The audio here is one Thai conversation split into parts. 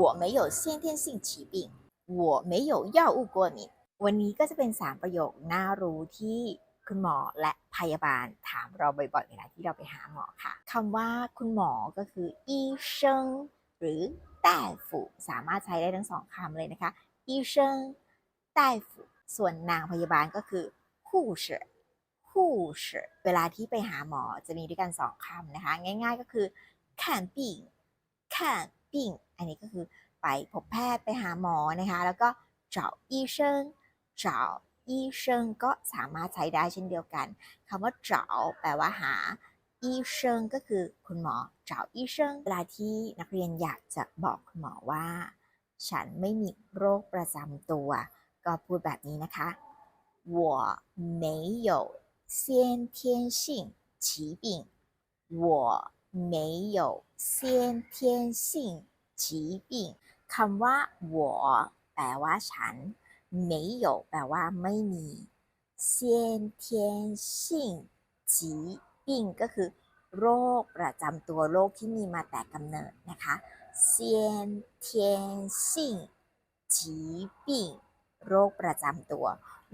我没有先天性疾病我没有药物过敏วันนี้ก็จะเป็น 3 ประโยคน่ารู้ที่คุณหมอและพยาบาลถามเราบ่อยๆเวลาที่เราไปหาหมอค่ะคำว่าคุณหมอก็คืออีเชิงหรือแต้ฝูสามารถใช้ได้ทั้งสองคำเลยนะคะอีเชิงแต้ฝูส่วนนางพยาบาลก็คือผู้เฉิผู้เฉิเวลาที่ไปหาหมอจะมีด้วยกันสองคำนะคะ ง่ายๆก็คือ看病看 病อันนี้ก็คือไปพบแพทย์ไปหาหมอนะคะ แล้วก็找医生找医生ก็สามารถใช้ได้เช่นเดียวกันคำว่า找แปลว่าหา医生ก็คือคุณหมอ找医生เวลาที่นักเรียนอยากจะบอกคุณหมอว่า ฉันไม่มีโรคประจำตัว ก็พูดแบบนี้นะคะ我没有先天性疾病我没有先天性 疾病คำว่า我แปลว่าฉัน没有แปลว่าไม่มี先天性疾病ก็คือ โรคประจำตัวโรคที่มีมาแต่กำเนิดนะคะ先天性疾病โรคประจำตัว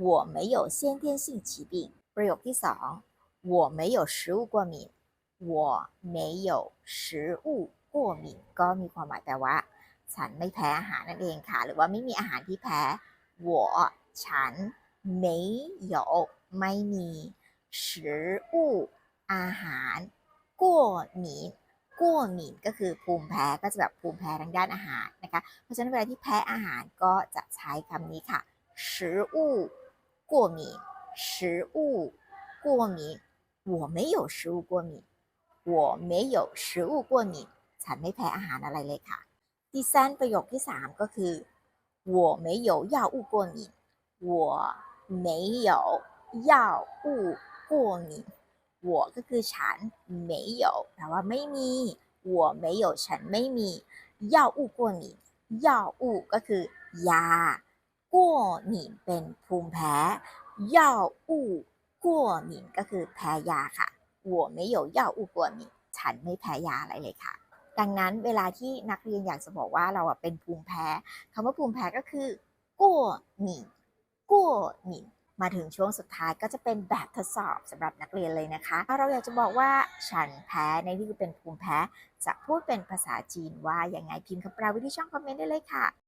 我没有先天性疾病ประโยคที่สอง我没有食物过敏我没有食物 过敏ก็มีความหมายแปลว่า ฉันไม่แพ้อาหารนั่นเองค่ะ หรือว่าไม่มีอาหารที่แพ้我ฉัน没有ไม่มี食物อาหาร过敏过敏ก็คือภูมิแพ้ก็จะแบบภูมิแพ้ทางด้านอาหารนะคะ เพราะฉะนั้นเวลาที่แพ้อาหารก็จะใช้คำนี้ค่ะ食物过敏食物过敏我没有食物过敏我没有食物过敏 ฉันไม่แพ้อาหารอะไรเลยค่ะ 第三ประโยคที่สามก็คือ我没有药物过敏我没有药物过敏我ก็คือฉัน没有แปลว่าไม่มี我没有ฉันไม่มี药物过敏药物ก็คือยา过敏เป็นภูมิแพ้药物过敏ก็คือแพ้ยาค่ะ我没有药物过敏ฉันไม่แพ้ยาอะไรเลยค่ะ ดังนั้นเวลาที่นักเรียนอยากจะบอกว่าเราเป็นภูมิแพ้คำว่าภูมิแพ้ก็คือกั่วหมิ่นกั่วหมิ่นมาถึงช่วงสุดท้ายก็จะเป็นแบบทดสอบสำหรับนักเรียนเลยนะคะถ้าเราอยากจะบอกว่าฉันแพ้ในที่คือเป็นภูมิแพ้ จะพูดเป็นภาษาจีนว่าอย่างไงพิมพ์คำแปลไว้ที่ช่องคอมเมนต์ได้เลยค่ะ